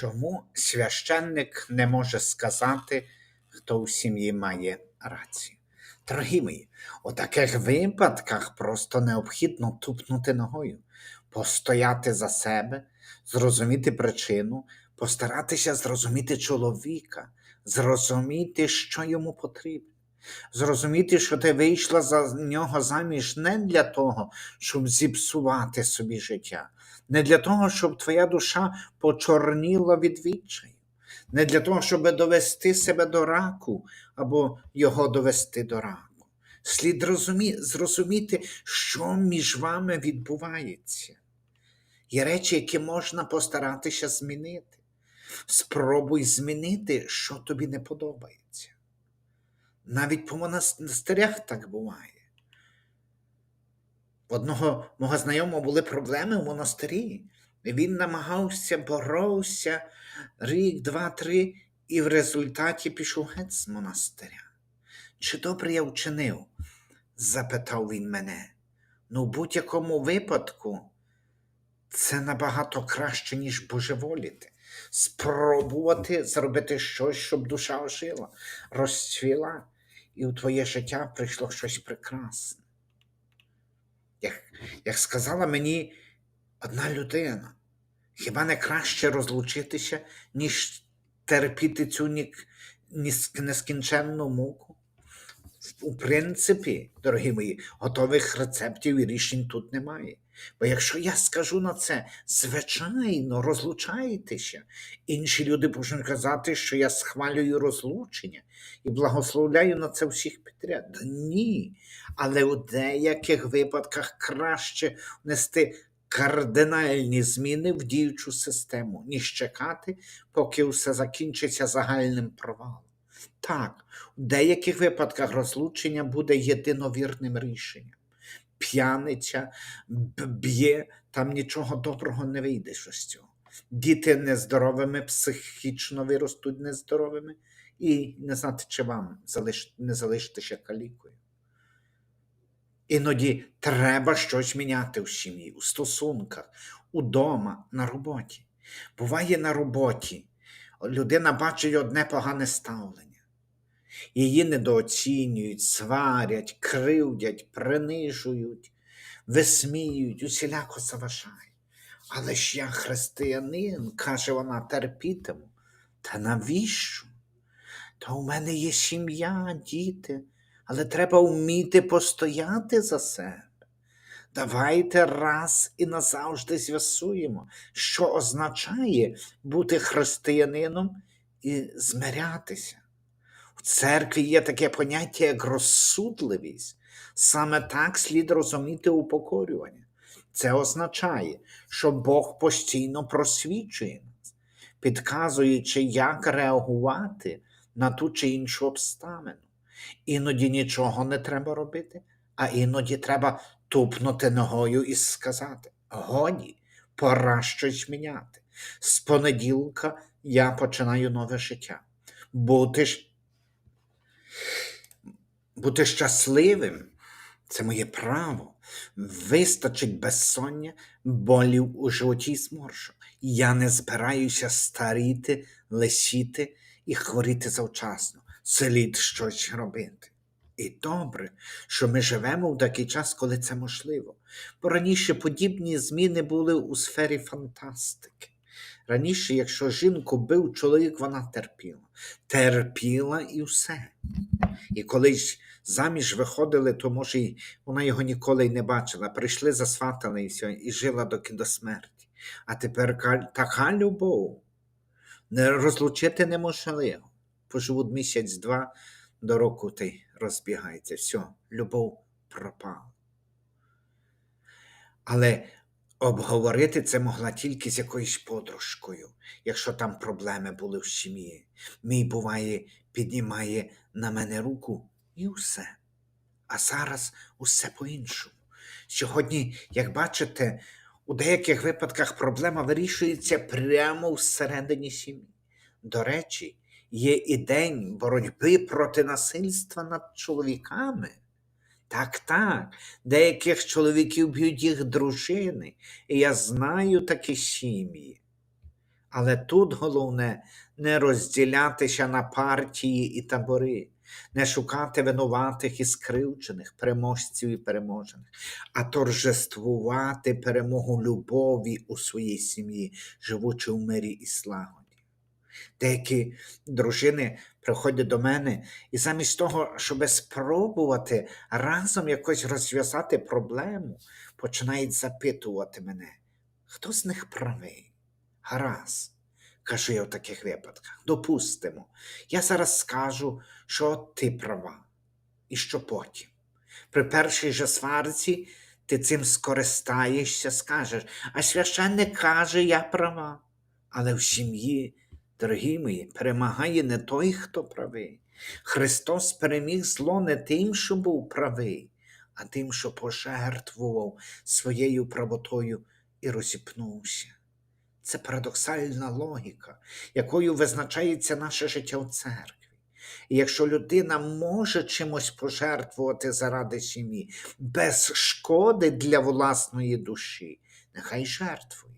Чому священник не може сказати, хто у сім'ї має рацію? Дорогі мої, у таких випадках просто необхідно тупнути ногою, постояти за себе, зрозуміти причину, постаратися зрозуміти чоловіка, зрозуміти, що йому потрібно. Зрозуміти, що ти вийшла за нього заміж не для того, щоб зіпсувати собі життя, не для того, щоб твоя душа почорніла від відчаю, не для того, щоб довести себе до раку або його довести до раку. Слід розумі... зрозуміти, що між вами відбувається. Є речі, які можна постаратися змінити. Спробуй змінити, що тобі не подобається. Навіть по монастирях так буває. Одного мого знайомого були проблеми в монастирі. Він намагався, боровся рік, два, три, і в результаті пішов геть з монастиря. Чи добре я вчинив? запитав він мене. Ну, в будь-якому випадку це набагато краще, ніж божеволіти. Спробувати зробити щось, щоб душа ожила, розцвіла, і у твоє життя прийшло щось прекрасне. Як, сказала мені одна людина, хіба не краще розлучитися, ніж терпіти цю нескінченну муку? У принципі, дорогі мої, готових рецептів і рішень тут немає. Бо якщо я скажу на це, звичайно, розлучайтеся, інші люди почнуть казати, що я схвалюю розлучення і благословляю на це всіх підряд. Ні. Але у деяких випадках краще внести кардинальні зміни в діючу систему, ніж чекати, поки все закінчиться загальним провалом. Так, у деяких випадках розлучення буде єдиновірним рішенням. П'яниця б'є, там нічого доброго не вийде з цього. Діти нездоровими, психічно виростуть нездоровими, і не знати, чи вам не залишитися калікою. Іноді треба щось міняти в сім'ї, у стосунках, удома, на роботі. Буває на роботі, людина бачить одне погане ставлення. Її недооцінюють, сварять, кривдять, принижують, висміюють, усіляко заважають. Але ж я християнин, каже вона, терпітиму. Та навіщо? Та у мене є сім'я, діти, але треба вміти постояти за себе. Давайте раз і назавжди з'ясуємо, що означає бути християнином і змирятися. Церкві є таке поняття, як розсудливість. Саме так слід розуміти упокорювання. Це означає, що Бог постійно просвічує нас, підказуючи, як реагувати на ту чи іншу обставину. Іноді нічого не треба робити, а іноді треба тупнути ногою і сказати: годі, пора щось міняти. З понеділка я починаю нове життя. Бути ж бути щасливим це моє право. Вистачить безсоння, болів у животі й зморшок. Я не збираюся старіти, лисіти і хворіти завчасно. Слід щось робити. І добре, що ми живемо в такий час, коли це можливо. Бо раніше подібні зміни були у сфері фантастики. Раніше, якщо жінку бив чоловік, вона терпіла. Терпіла і все. І коли ж заміж виходили, то може й вона його ніколи й не бачила. Прийшли, засватали і все, і жила доки до смерті. А тепер така любов. Не розлучити неможливо. Поживуть місяць-два до року й розбігається. Все, любов пропала. Але обговорити це могла тільки з якоюсь подружкою, якщо там проблеми були в сім'ї. Мій буває, піднімає на мене руку і все. А зараз усе по-іншому. Сьогодні, як бачите, у деяких випадках проблема вирішується прямо всередині сім'ї. До речі, є і день боротьби проти насильства над чоловіками. Так, так, деяких чоловіків б'ють їх дружини, і я знаю такі сім'ї. Але тут головне не розділятися на партії і табори, не шукати винуватих і скривджених, переможців і переможених, а торжествувати перемогу любові у своїй сім'ї, живучи в мирі і слагоді. Деякі дружини приходять до мене і замість того, щоб спробувати разом якось розв'язати проблему, починають запитувати мене, хто з них правий? Гаразд, кажу я в таких випадках. Допустимо, я зараз скажу, що ти права, і що потім. При першій же сварці ти цим скористаєшся, скажеш, а священник каже, я права. Але в сім'ї, дорогі мої, перемагає не той, хто правий. Христос переміг зло не тим, що був правий, а тим, що пожертвував своєю правотою і розіпнувся. Це парадоксальна логіка, якою визначається наше життя в церкві. І якщо людина може чимось пожертвувати заради сім'ї, без шкоди для власної душі, нехай жертвує.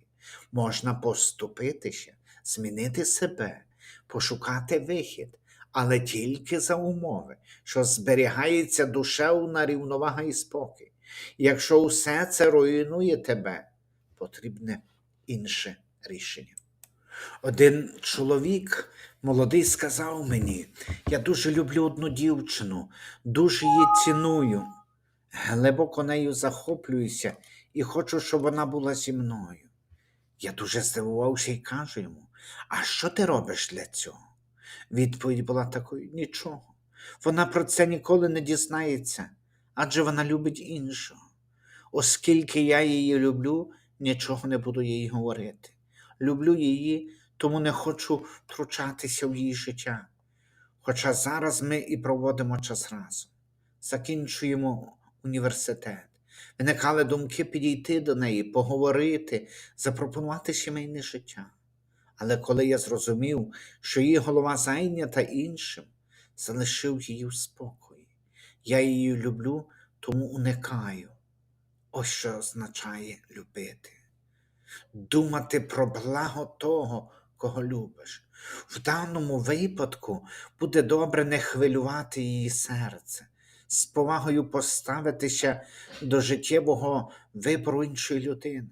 Можна поступитися, змінити себе, пошукати вихід, але тільки за умови, що зберігається душевна рівновага і спокій. Якщо все це руйнує тебе, потрібне інше рішення. Один чоловік молодий сказав мені: я дуже люблю одну дівчину, дуже її ціную, глибоко нею захоплююся і хочу, щоб вона була зі мною. Я дуже здивувався і кажу йому: А що ти робиш для цього? Відповідь була такою: нічого. Вона про це ніколи не дізнається, адже вона любить іншого. Оскільки я її люблю, нічого не буду їй говорити. Люблю її, тому не хочу втручатися в її життя. Хоча зараз ми і проводимо час разом. Закінчуємо університет. Виникали думки підійти до неї, поговорити, запропонувати сімейне життя. Але коли я зрозумів, що її голова зайнята іншим, залишив її в спокої. Я її люблю, тому уникаю. Ось що означає любити. Думати про благо того, кого любиш. В даному випадку буде добре не хвилювати її серце, з повагою поставитися до життєвого вибору іншої людини.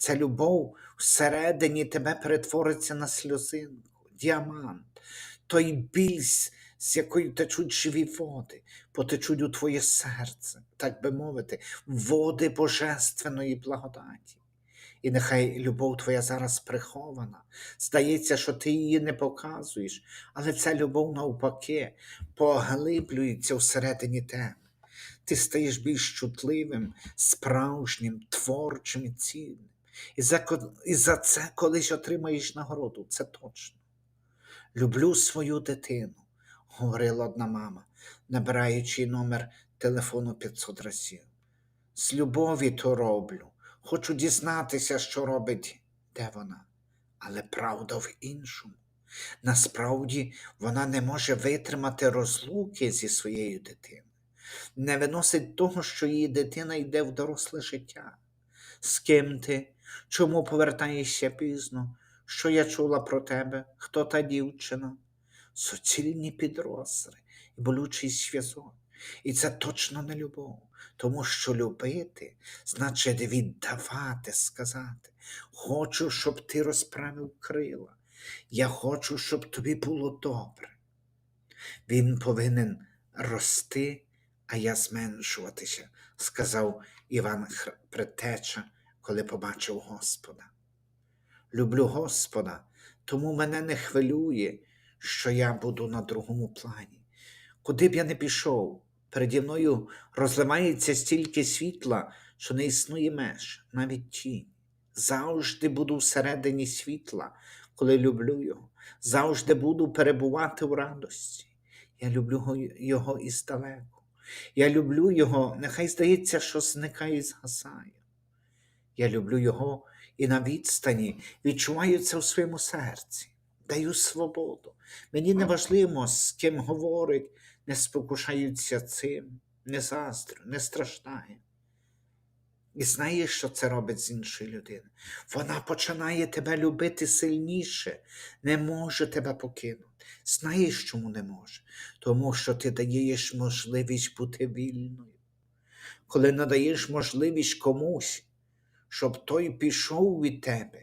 Ця любов всередині тебе перетвориться на сльозинку, діамант, той біль, з- якою течуть живі води, потечуть у твоє серце, так би мовити, води божественної благодаті. І нехай любов твоя зараз прихована. Здається, що ти її не показуєш, але ця любов навпаки поглиблюється всередині тебе. Ти стаєш більш чутливим, справжнім, творчим і цінним. І за, і за це колись отримаєш нагороду, це точно. Люблю свою дитину, говорила одна мама, набираючи номер телефону 500 разів. З любові то роблю. Хочу дізнатися, що робить, де вона. Але правда в іншому. Насправді вона не може витримати розлуки зі своєю дитиною, не виносить того, що її дитина йде в доросле життя. З ким ти? Чому повертаєшся пізно? Що я чула про тебе? Хто та дівчина? Суцільні підросли і болючий зв'язок. І це точно не любов, тому що любити значить віддавати, сказати. Хочу, щоб ти розправив крила. Я хочу, щоб тобі було добре. Він повинен рости, а я зменшуватися, сказав Іван Предтеча, коли побачив Господа. Люблю Господа, тому мене не хвилює, що я буду на другому плані. Куди б я не пішов, переді мною розливається стільки світла, що не існує меж, навіть тінь. Завжди буду всередині світла, коли люблю його, завжди буду перебувати в радості. Я люблю його іздалеку. Я люблю його, нехай здається, що зникає і згасає. Я люблю його і на відстані відчуваю це у своєму серці, даю свободу. Мені не важливо, з ким говорить, не спокушаються цим, не заздрю, не страждаю. І знаєш, що це робить з іншої людини? Вона починає тебе любити сильніше, не може тебе покинути. Знаєш, чому не може? Тому що ти даєш можливість бути вільною. Коли надаєш можливість комусь, щоб той пішов від тебе,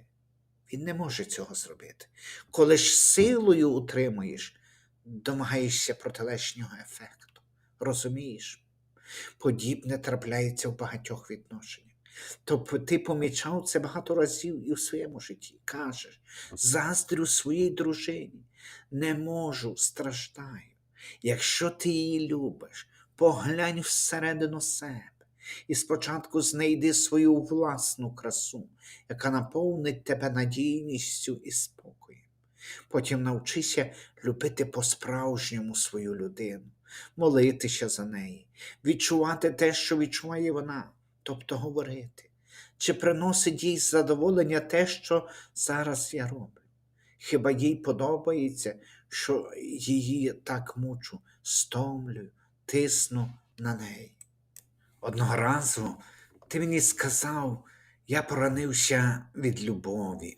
він не може цього зробити. Коли ж силою утримуєш, домагаєшся протилежнього ефекту. Розумієш? Подібне трапляється в багатьох відношеннях. Тобто ти помічав це багато разів і в своєму житті. Кажеш, заздрю своїй дружині, не можу, страждаю. Якщо ти її любиш, поглянь всередину себе і спочатку знайди свою власну красу, яка наповнить тебе надійністю і спокоєм. Потім навчися любити по-справжньому свою людину, молитися за неї, відчувати те, що відчуває вона, тобто говорити, чи приносить їй задоволення те, що зараз я роблю. Хіба їй подобається, що її так мучу, стомлюю, тисну на неї. Одного разу ти мені сказав, я поранився від любові.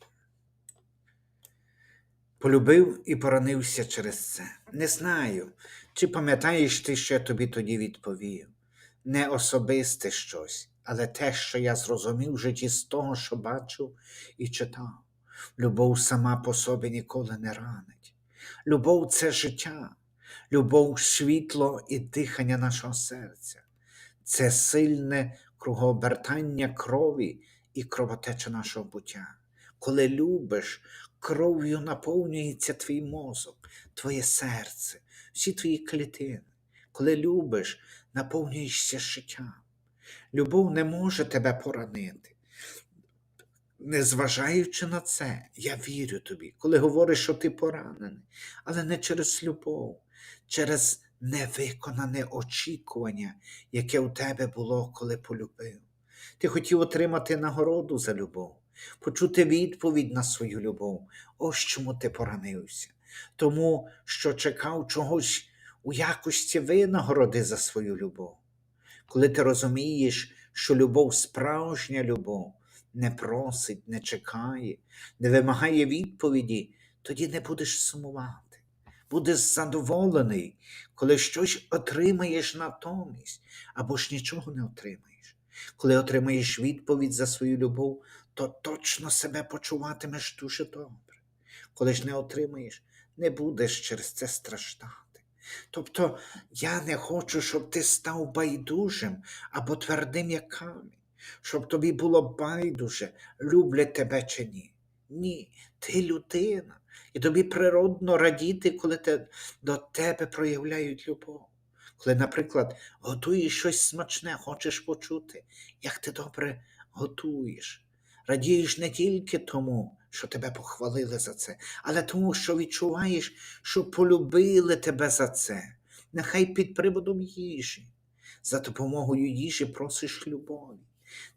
Полюбив і поранився через це. Не знаю, чи пам'ятаєш ти, що я тобі тоді відповів. Не особисте щось, але те, що я зрозумів в житті з того, що бачив і читав. Любов сама по собі ніколи не ранить. Любов це життя, любов світло і дихання нашого серця. Це сильне кругообертання крові і кровотеча нашого буття. Коли любиш, кров'ю наповнюється твій мозок, твоє серце, всі твої клітини. Коли любиш, наповнюєшся життям. Любов не може тебе поранити. Незважаючи на це, я вірю тобі, коли говориш, що ти поранений, але не через любов, через невиконане очікування, яке у тебе було, коли полюбив. Ти хотів отримати нагороду за любов, почути відповідь на свою любов. Ось чому ти поранився. Тому що чекав чогось у якості винагороди за свою любов. Коли ти розумієш, що любов справжня любов не просить, не чекає, не вимагає відповіді, тоді не будеш сумувати. Будеш задоволений, коли щось отримаєш натомість, або ж нічого не отримаєш. Коли отримаєш відповідь за свою любов, то точно себе почуватимеш дуже добре. Коли ж не отримаєш, не будеш через це страждати. Тобто я не хочу, щоб ти став байдужим або твердим як камінь, щоб тобі було байдуже, люблять тебе чи ні. Ні, ти людина, і тобі природно радіти, коли те, до тебе проявляють любов. Коли, наприклад, готуєш щось смачне, хочеш почути, як ти добре готуєш. Радієш не тільки тому, що тебе похвалили за це, але тому, що відчуваєш, що полюбили тебе за це, нехай під приводом їжі. За допомогою їжі просиш любові.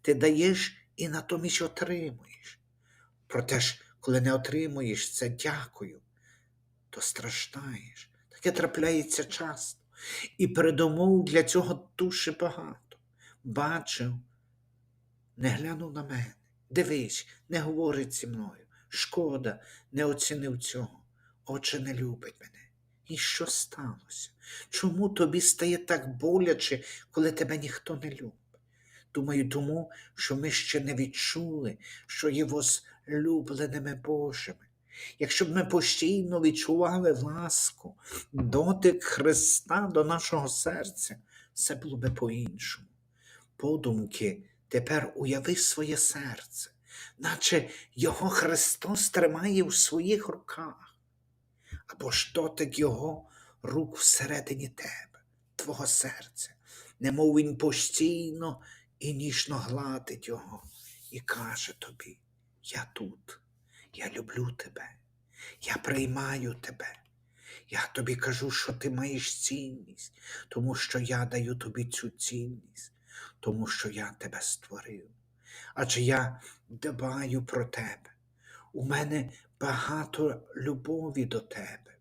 Ти даєш і натомість отримуєш. Проте ж, коли не отримуєш це дякую, то страждаєш. Таке трапляється часто. І передумов для цього дуже багато. Бачив, не глянув на мене. Дивись, не говорить зі мною. Шкода, не оцінив цього. Отже, не любить мене. І що сталося? Чому тобі стає так боляче, коли тебе ніхто не любить? Думаю, тому, що ми ще не відчули, що є возлюбленими Божими. Якщо б ми постійно відчували ласку, дотик Христа до нашого серця, все було би по-іншому. Подумки, тепер уяви своє серце, наче його Христос тримає в своїх руках, або ж дотик Його рук всередині тебе, твого серця, немов він постійно і ніжно гладить його і каже тобі: Я тут, я люблю тебе, я приймаю тебе. Я тобі кажу, що ти маєш цінність, тому що я даю тобі цю цінність, тому що я тебе створив. Адже я дбаю про тебе. У мене багато любові до тебе.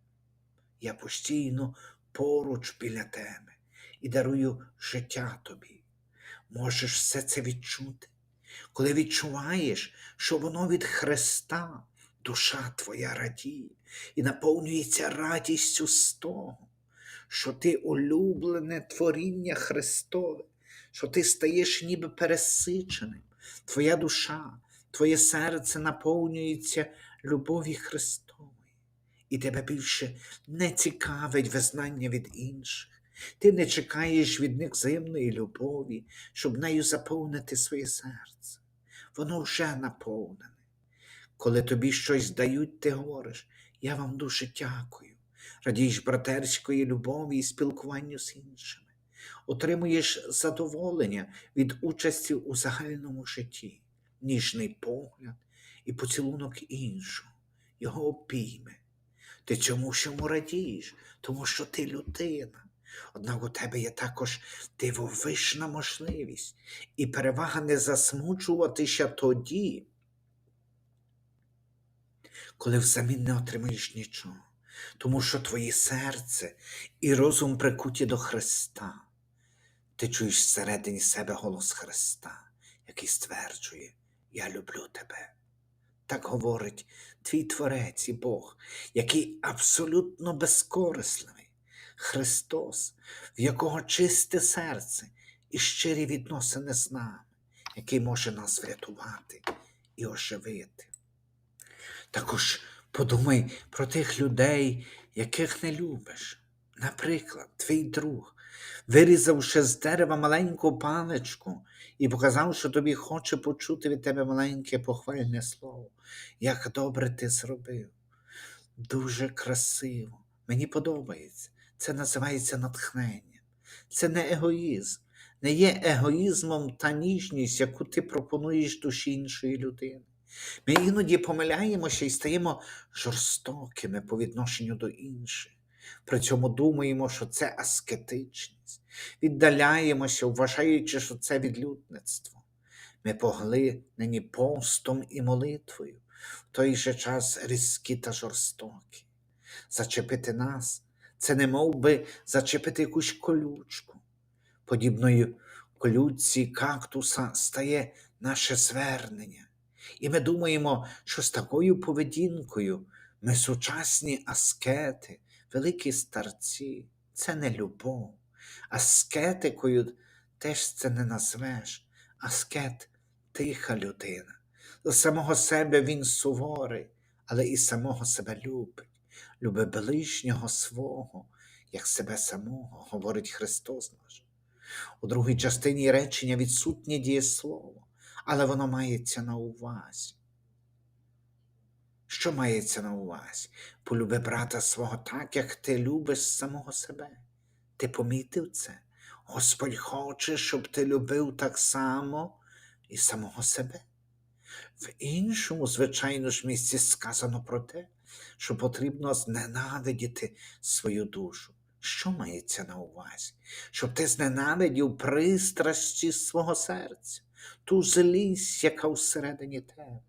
Я постійно поруч біля тебе і дарую життя тобі. можеш все це відчути. Коли відчуваєш, що воно від Христа, душа твоя радіє і наповнюється радістю з того, що ти улюблене творіння Христове, що ти стаєш ніби пересиченим, твоя душа, твоє серце наповнюється любові Христової, і тебе більше не цікавить визнання від інших. Ти не чекаєш від них взаємної любові, щоб нею заповнити своє серце. Воно вже наповнене. Коли тобі щось дають, ти говориш, я вам дуже дякую. Радієш братерської любові і спілкуванню з іншими. Отримуєш задоволення від участі у загальному житті, ніжний погляд і поцілунок іншого, його обійми. Ти цьому всьому радієш, тому що ти людина. Однак у тебе є також дивовижна можливість і перевага не засмучуватися тоді, коли взамін не отримаєш нічого, тому що твоє серце і розум прикуті до Христа. Ти чуєш всередині себе голос Христа, який стверджує: Я люблю тебе. Так говорить твій Творець і Бог, який абсолютно безкорисливий, Христос, в якого чисте серце і щирі відносини з нами, який може нас врятувати і оживити. Також подумай про тих людей, яких не любиш. Наприклад, твій друг, вирізавши з дерева маленьку паличку і показав, що тобі хоче почути від тебе маленьке похвальне слово. Як добре ти зробив. Дуже красиво. Мені подобається. Це називається натхнення. Це не егоїзм. Не є егоїзмом та ніжність, яку ти пропонуєш душі іншої людини. Ми іноді помиляємося і стаємо жорстокими по відношенню до інших. При цьому думаємо, що це аскетичність, віддаляємося, вважаючи, що це відлюдництво. Ми поглинені постом і молитвою, в той же час різкі та жорстокі. Зачепити нас це не мов би зачепити якусь колючку. Подібною колючці кактуса стає наше звернення. І ми думаємо, що з такою поведінкою ми сучасні аскети, великі старці, це не любов. Аскетикою теж це не назвеш. Аскет тиха людина. До самого себе він суворий, але і самого себе любить, любить ближнього свого, як себе самого, говорить Христос наш. У другій частині речення відсутнє дієслово, але воно мається на увазі. Що мається на увазі? Полюби брата свого так, як ти любиш самого себе. Ти помітив це? Господь хоче, щоб ти любив так само і самого себе. В іншому, звичайно ж, місці сказано про те, що потрібно зненавидіти свою душу. Що мається на увазі? Щоб ти зненавидів пристрасті свого серця, ту злість, яка всередині тебе.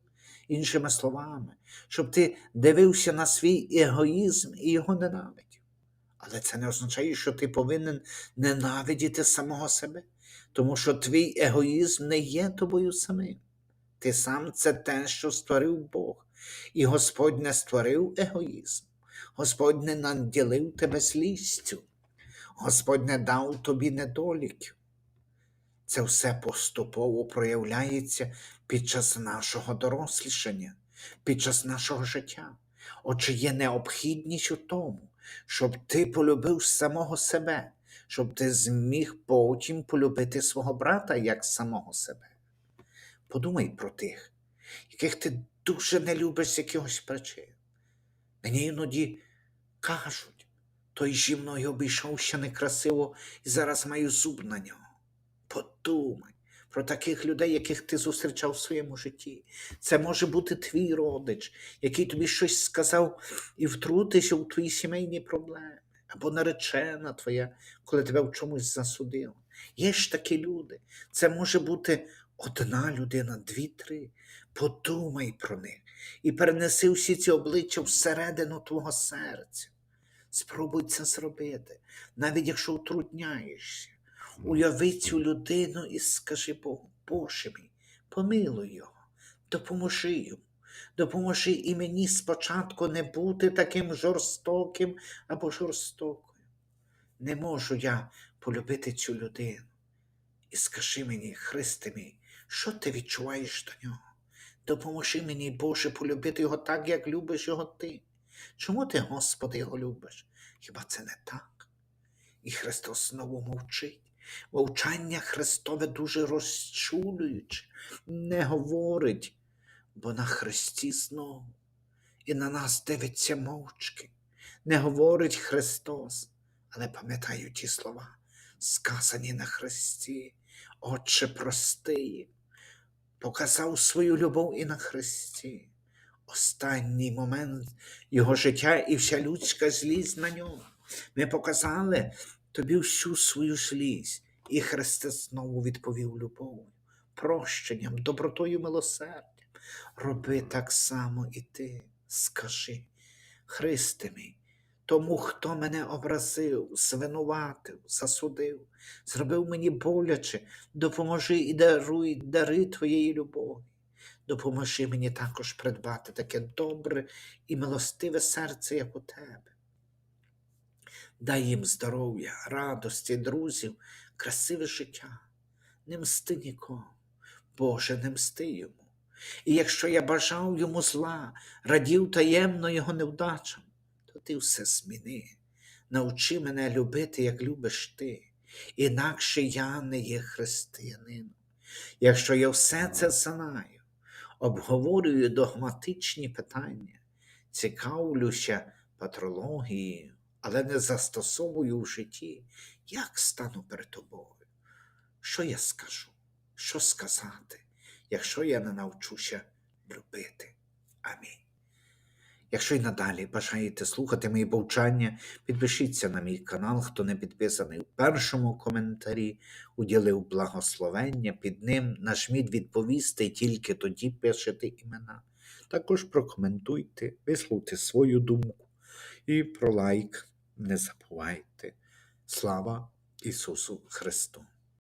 Іншими словами, щоб ти дивився на свій егоїзм і його ненавидів. Але це не означає, що ти повинен ненавидіти самого себе, тому що твій егоїзм не є тобою самим. Ти сам це те, що створив Бог, і Господь не створив егоїзм. Господь не наділив тебе злістю, Господь не дав тобі недоліків. Це все поступово проявляється під час нашого дорослішання, під час нашого життя. Отже, є необхідність у тому, щоб ти полюбив самого себе, щоб ти зміг потім полюбити свого брата як самого себе. Подумай про тих, яких ти дуже не любиш з якихось причин. Мені іноді кажуть, той зі мною обійшовся некрасиво і зараз маю зуб на нього. Подумай про таких людей, яких ти зустрічав в своєму житті. Це може бути твій родич, який тобі щось сказав і втрутився у твої сімейні проблеми, або наречена твоя, коли тебе в чомусь засудила. Є ж такі люди. Це може бути одна людина, дві-три. Подумай про них і перенеси всі ці обличчя всередину твого серця. Спробуй це зробити, навіть якщо утрудняєшся. Уяви цю людину і скажи Богу, Боже мій, помилуй його, допоможи йому, допоможи і мені спочатку не бути таким жорстоким або жорстокою. Не можу я полюбити цю людину. І скажи мені, Христе мій, що ти відчуваєш до нього? Допоможи мені, Боже, полюбити його так, як любиш його ти. Чому ти, Господи, його любиш? Хіба це не так? І Христос знову мовчить. Мовчання Христове дуже розчулююче, не говорить, бо на Христі знову і на нас дивиться мовчки. Не говорить Христос, але пам'ятаю ті слова, сказані на Христі. Отче, прости їм. Показав свою любов і на Христі. Останній момент його життя і вся людська злість на нього. Ми показали тобі всю свою злість, і Христос знову відповів любов'ю, прощенням, добротою, милосердям. Роби так само і ти, скажи, Христе мій, тому, хто мене образив, звинуватив, засудив, зробив мені боляче, допоможи і даруй дари твоєї любові. Допоможи мені також придбати таке добре і милостиве серце, як у тебе. Дай їм здоров'я, радості, друзів, красиве життя. Не мсти нікому, Боже, не мсти йому. І якщо я бажав йому зла, радів таємно його невдачам, ти все зміни. Навчи мене любити, як любиш ти, інакше я не є християнином. Якщо я все це знаю, обговорюю догматичні питання, цікавлюся патрологією, але не застосовую в житті, як стану перед тобою? Що я скажу? Що сказати, якщо я не навчуся любити? Амінь. Якщо й надалі бажаєте слухати мої повчання, підпишіться на мій канал, хто не підписаний у першому коментарі, уділив благословення під ним, нажміть відповісти і тільки тоді пишете імена. Також прокоментуйте, висловте свою думку і про лайк не забувайте. Слава Ісусу Христу!